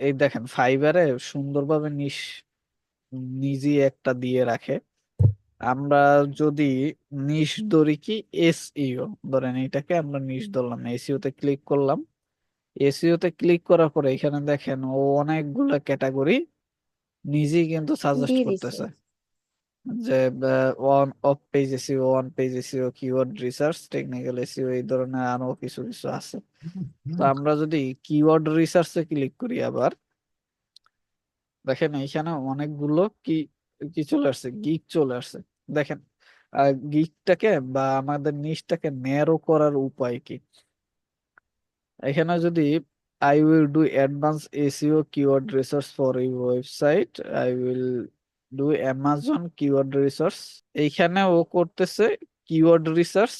এই দেখেন ফাইবারে সুন্দরভাবে নিশ নিজে একটা দিয়ে রাখে। আমরা যদি নিশ ধরি কি এসইও ধরেন এটাকে আমরা নিশ ধরলাম এসইও তে ক্লিক করলাম। এসইও তে ক্লিক করার পরে এখানে দেখেন ও অনেকগুলো ক্যাটাগরি নিজেই কিন্তু সাজেস্ট করতেছে। যে one of page SEO one page SEO keyword research technical SEO এই ধরনের আরও কিছু কিছু আছে। তো আমরা যদি কিওয়ার্ড রিসার্চে ক্লিক করি আবার দেখেন এখানে অনেকগুলো কি কি চলে আসছে? গিক চলে আসছে। দেখেন গিকটাকে বা আমাদের নিশটাকে ন্যারো করার উপায় কি? এখানে যদি I will do advance SEO keyword research for you website I will do Amazon keyword research এইখানে ও করতেছে কিওয়ার্ড রিসার্চ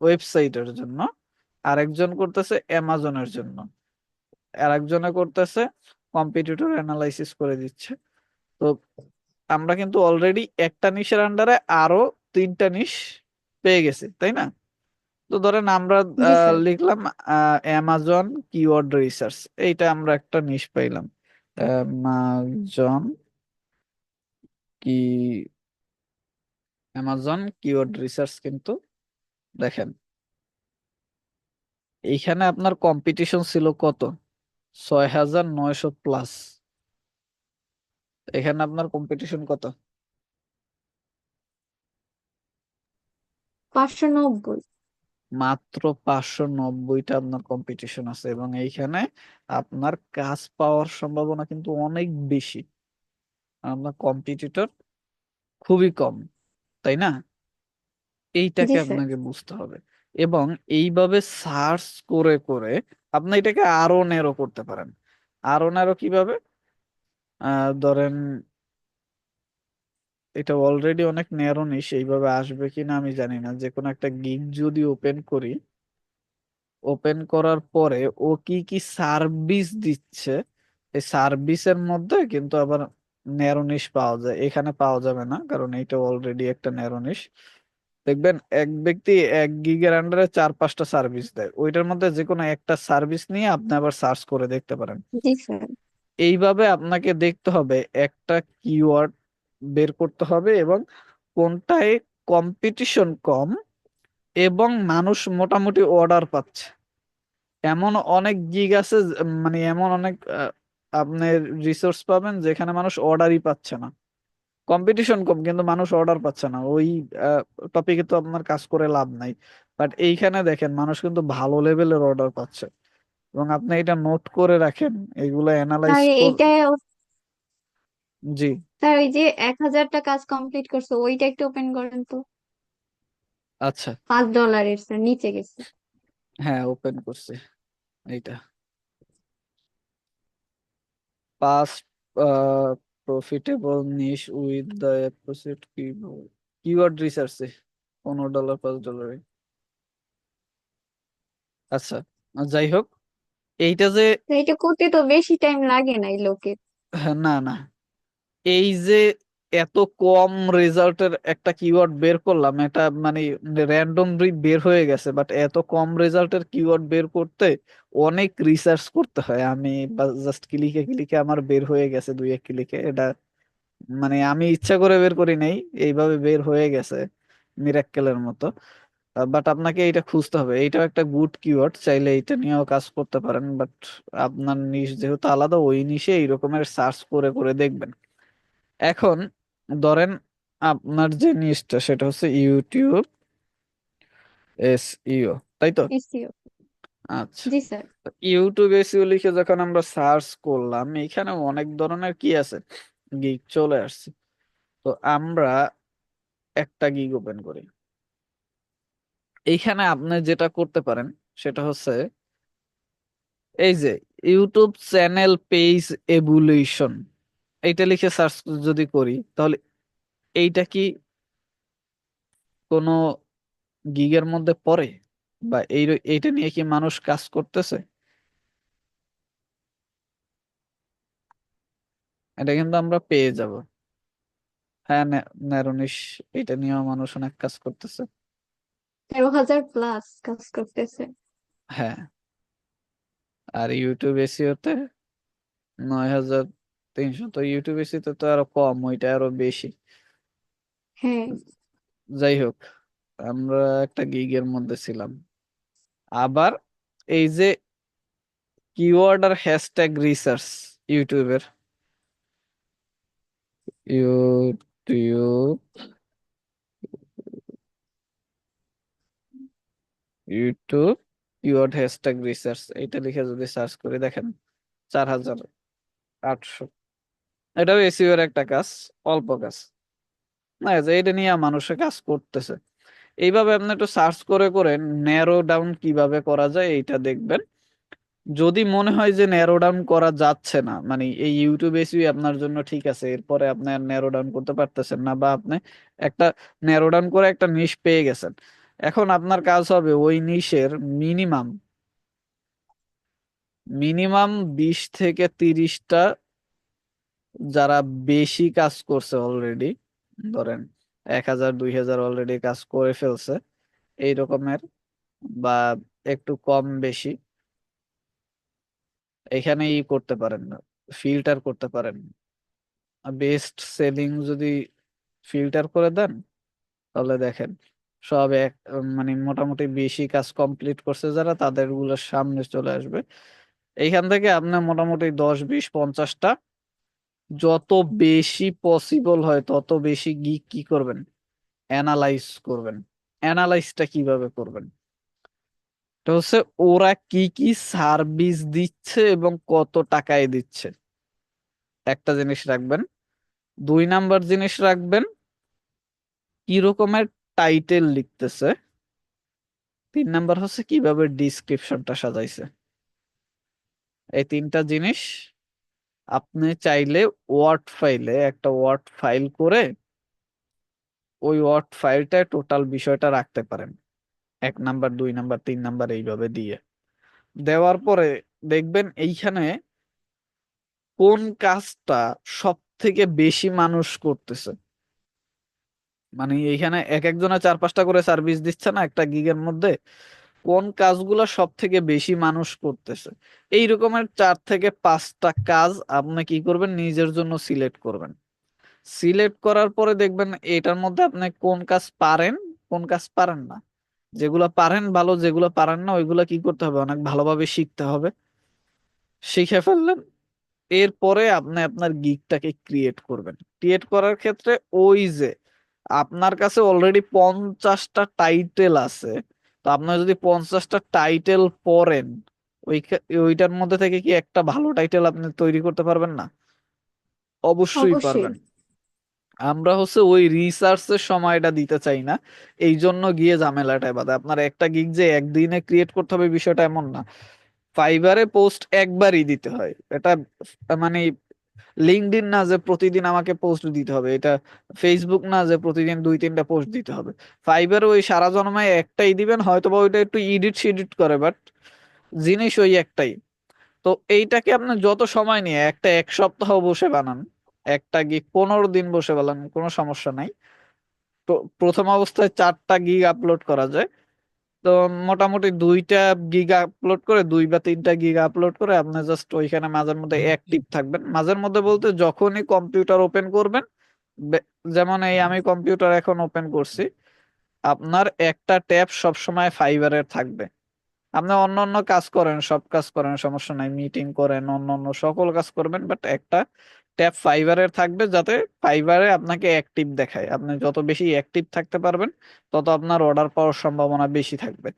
ওয়েবসাইটের জন্য। আরেকজন করতেছে অ্যামাজনের জন্য। আরেকজনে করতেছে কম্পিটিটর অ্যানালাইসিস করে দিচ্ছে। তো আমরা কিন্তু অলরেডি একটা নিশের আন্ডারে আরও তিনটা নিশ পেয়ে গেছি তাই না? তো ধরেন আমরা লিখলাম অ্যামাজন কিওয়ার্ড রিসার্চ এইটা আমরা একটা নিশ পাইলাম। অ্যামাজন কি অ্যামাজন কিওয়ার্ড রিসার্চ কিন্তু দেখেন এইখানে আপনার কম্পিটিশন ছিল কত? ছয় হাজার নয়শো প্লাস এখানে আপনার কম্পিটিশন কত? পাঁচশো নব্বই। মাত্র পাঁচশো নব্বইটা আপনার কম্পিটিশন আছে এবং এইখানে আপনার কাজ পাওয়ার সম্ভাবনা কিন্তু অনেক বেশি। আপনার কম্পিটিটর খুবই কম তাই না? এইটাকে স্যার আপনাকে বুঝতে হবে। এবং এইভাবে সার্চ করে করে আপনি এটাকে আরও ন্যারো করতে পারেন। আরও ন্যারো কীভাবে? আহ ধরেন এটা অলরেডি অনেক ন্যারো নিশ এইভাবে আসবে কিনা আমি জানি না। যে কোনো একটা গিগ যদি ওপেন করি ওপেন করার পরে ও কি কি সার্ভিস দিচ্ছে? এই সার্ভিসের মধ্যে কিন্তু আবার ন্যারো নিশ পাওয়া যায় এখানে পাওয়া যাবে না কারণ এটা অলরেডি একটা ন্যারোনিশ দেখবেন এক ব্যক্তি এক গিগের আন্ডারে চার পাঁচটা সার্ভিস দেয়। ওইটার মধ্যে যে কোনো একটা সার্ভিস নিয়ে আপনি আবার সার্চ করে দেখতে পারেন। জি স্যার এইভাবে আপনাকে দেখতে হবে একটা কিওয়ার্ড বের করতে হবে এবং কোনটায় কম্পিটিশন কম এবং মানুষ মোটামুটি অর্ডার পাচ্ছে। এমন অনেক গিগ আছে মানে এমন অনেক আপনি রিসোর্স পাবেন যেখানে মানুষ অর্ডারই পাচ্ছে না। কম্পিটিশন কম কিন্তু মানুষ অর্ডার পাচ্ছে না। ওই টপিকে তো আপনার কাজ করে লাভ নাই। বাট এইখানে দেখেন মানুষ কিন্তু ভালো লেভেলের অর্ডার পাচ্ছে। এবং আপনি এটা নোট করে রাখেন এগুলো অ্যানালাইজ এইটা জি। স্যার ওই যে এক হাজারটা কাজ কমপ্লিট করছে ওইটা একটু ওপেন করেন তো। আচ্ছা। পাঁচ ডলারের স্যার নিচে গেছে। হ্যাঁ ওপেন করছে। এইটা। Past uh, profitable niche with the opposite keyword keyword research এ পনেরো ডলার পাঁচ ডলারে আচ্ছা যাই হোক এইটা যে এইটা করতে তো বেশি টাইম লাগে নাই লোকে হ্যাঁ, না না এই যে এত কম রেজাল্টের একটা কিওয়ার্ড বের করলাম, এটা মানে র্যান্ডমলি বের হয়ে গেছে বাট এত কম রেজাল্টের কিওয়ার্ড বের করতে অনেক রিসার্চ করতে হয়। আমি জাস্ট ক্লিকে ক্লিকে আমার বের হয়ে গেছে, দুই এক ক্লিকে এটা মানে আমি ইচ্ছা করে বের করি নাই, এইভাবে বের হয়ে গেছে মিরাক্কেলের মতো। বাট আপনাকে এটা খুঁজতে হবে। এইটাও একটা গুড কিওয়ার্ড চাইলে এটা নিয়েও কাজ করতে পারেন বাট আপনার নিশ যেহেতু আলাদা, ওই নিশে এই রকমের সার্চ করে করে দেখবেন। এখন ধরেন আপনার যে নিশটা সেটা হচ্ছে ইউটিউব এসইও তাই তো? এসইও। আচ্ছা। জি স্যার। ইউটিউব এসইও লিখে যখন আমরা সার্চ করলাম এখানে অনেক ধরনের কি আছে? গিগ চলে আসছে। তো আমরা একটা গিগ ওপেন করি। এইখানে আপনি যেটা করতে পারেন সেটা হচ্ছে এই যে ইউটিউব চ্যানেল পেজ এভুলেশন এইটা লিখে সার্চ যদি করি তাহলে এইটা কি কোনো গিগের মধ্যে পড়ে? বা এই এইটা নিয়ে কি মানুষ কাজ করতেছে? এটা কিন্তু আমরা পেয়ে যাব। হ্যাঁ ন্যারোনিশ এটা নিয়েও মানুষ অনেক কাজ করতেছে। তেরো হাজার প্লাস কাজ করতেছে। হ্যাঁ। আর ইউটিউব এসিওতে নয় হাজার তিনশো তো ইউটিউব এসিতে তো আরও কম ওইটা আরও বেশি। হ্যাঁ। যাই হোক আমরা একটা গিগের মধ্যে ছিলাম। আবার এই যে কিওয়ার্ড আর হ্যাশট্যাগ রিসার্চ ইউটিউবের। YouTube YouTube keyword hashtag research এটা লিখে যদি সার্চ করে দেখেন চার হাজার আটশো। এটাও এসইও এর একটা কাজ অল্প কাজ এটা নিয়ে মানুষে কাজ করতেছে। এইভাবে আপনি একটু সার্চ করে করে ন্যারো ডাউন কীভাবে করা যায় এইটা দেখবেন। যদি মনে হয় যে ন্যারো ডাউন করা যাচ্ছে না মানে এই ইউটিউব এসইও আপনার জন্য ঠিক আছে, এরপরে আপনি আর ন্যারো ডাউন করতে পারতেছেন না বা আপনি একটা ন্যারো ডাউন করে একটা নিশ পেয়ে গেছেন। এখন আপনার কাজ হবে ওই নিশের মিনিমাম মিনিমাম বিশ থেকে তিরিশটা যারা বেশি কাজ করছে অলরেডি ধরেন এক হাজার দুই হাজার অলরেডি কাজ করে ফেলছে এই রকমের বা একটু কম বেশি এখানে ই করতে পারেন না ফিল্টার করতে পারেন বেস্ট সেলিং যদি ফিল্টার করে দেন তাহলে দেখেন সব এক মানে মোটামুটি বেশি কাজ কমপ্লিট করছে যারা তাদেরগুলোর সামনে চলে আসবে। এইখান থেকে আপনি মোটামুটি দশ বিশ পঞ্চাশটা যত বেশি পসিবল হয়, তত বেশি গিক কি করবেন? অ্যানালাইজ করবেন। অ্যানালাইজটা কীভাবে করবেন? এটা হচ্ছে ওরা কি কি সার্ভিস দিচ্ছে এবং কত টাকায় দিচ্ছে? একটা জিনিস রাখবেন। দুই নাম্বার জিনিস রাখবেন, কি রকমের টাইটেল লিখতেছে? তিন নাম্বার হচ্ছে কীভাবে ডিসক্রিপশনটা সাজাইছে? এই তিনটা জিনিস আপনি চাইলে ওয়ার্ড ফাইলে একটা ওয়ার্ড ফাইল করে ওই ওয়ার্ড ফাইলটায় টোটাল বিষয়টা রাখতে পারেন। এক নাম্বার, দুই নাম্বার, তিন নাম্বার এইভাবে দিয়ে। দেওয়ার পরে দেখবেন এইখানে কোন কাজটা সব থেকে বেশি মানুষ করতেছে। মানে এইখানে এক একজনে চার পাঁচটা করে সার্ভিস দিচ্ছে না, একটা গিগের মধ্যে কোন কাজগুলো সব থেকে বেশি মানুষ করতেছে? এই রকমের চার থেকে পাঁচটা কাজ আপনি কি করবেন? নিজের জন্য সিলেক্ট করবেন। সিলেক্ট করার পরে দেখবেন এটার মধ্যে আপনি কোন কাজ পারেন, কোন কাজ পারেন না। যেগুলো পারেন ভালো, যেগুলো পারেন না, ওইগুলো কি করতে হবে? অনেক ভালোভাবে শিখতে হবে। শিখে ফেললেন। এরপরে আপনি আপনার গিগটাকে ক্রিয়েট করবেন। ক্রিয়েট করার ক্ষেত্রে ওই যে, আপনার কাছে অলরেডি পঞ্চাশটা টাইটেল আছে। তো আপনার যদি পঞ্চাশটা টাইটেল পড়েন ওই ওইটার মধ্যে থেকে কি একটা ভালো টাইটেল আপনি তৈরি করতে পারবেন না? অবশ্যই পারবেন। আমরা হচ্ছে ওই রিসার্চের সময়টা দিতে চাই না এই জন্য গিয়ে ঝামেলাটায় বাধে। আপনার একটা গিগ যে একদিনে ক্রিয়েট করতে হবে বিষয়টা এমন না। ফাইবারে পোস্ট একবারই দিতে হয়। এটা মানে লিঙ্কডইন না যে প্রতিদিন আমাকে পোস্ট দিতে হবে, এটা ফেসবুক না যে প্রতিদিন দুই, তিনটা পোস্ট দিতে হবে। ফাইবারে ওই সারা জন্মায় একটাই দিবেন হয়তো বা ওইটা একটু ইডিট সিডিট করে বাট জিনিস ওই একটাই। তো এইটাকে আপনি যত সময় নিয়ে, একটা এক সপ্তাহ বসে বানান, একটা গিগ পনেরো দিন বসে বানান, কোনো সমস্যা নাই। তো প্রথম অবস্থায় চারটা গিগ আপলোড করা যায়। তো মোটামুটি দুইটা গিগ আপলোড করে দুই বা তিনটা গিগ আপলোড করে আপনি জাস্ট ওইখানে মাঝের মধ্যে অ্যাক্টিভ থাকবেন। মাঝের মধ্যে বলতে যখনই কম্পিউটার ওপেন করবেন যেমন এই আমি কম্পিউটার এখন ওপেন করছি আপনার একটা ট্যাব সবসময় ফাইবারের থাকবে। আপনি অন্য অন্য কাজ করেন সব কাজ করেন সমস্যা নাই মিটিং করেন অন্য অন্য সকল কাজ করবেন বাট একটা ট্যাব ফাইবারের থাকবে যাতে ফাইবারে আপনাকে অ্যাক্টিভ দেখায়। আপনি যত বেশি অ্যাক্টিভ থাকতে পারবেন, তত আপনার অর্ডার পাওয়ার সম্ভাবনা বেশি থাকবে।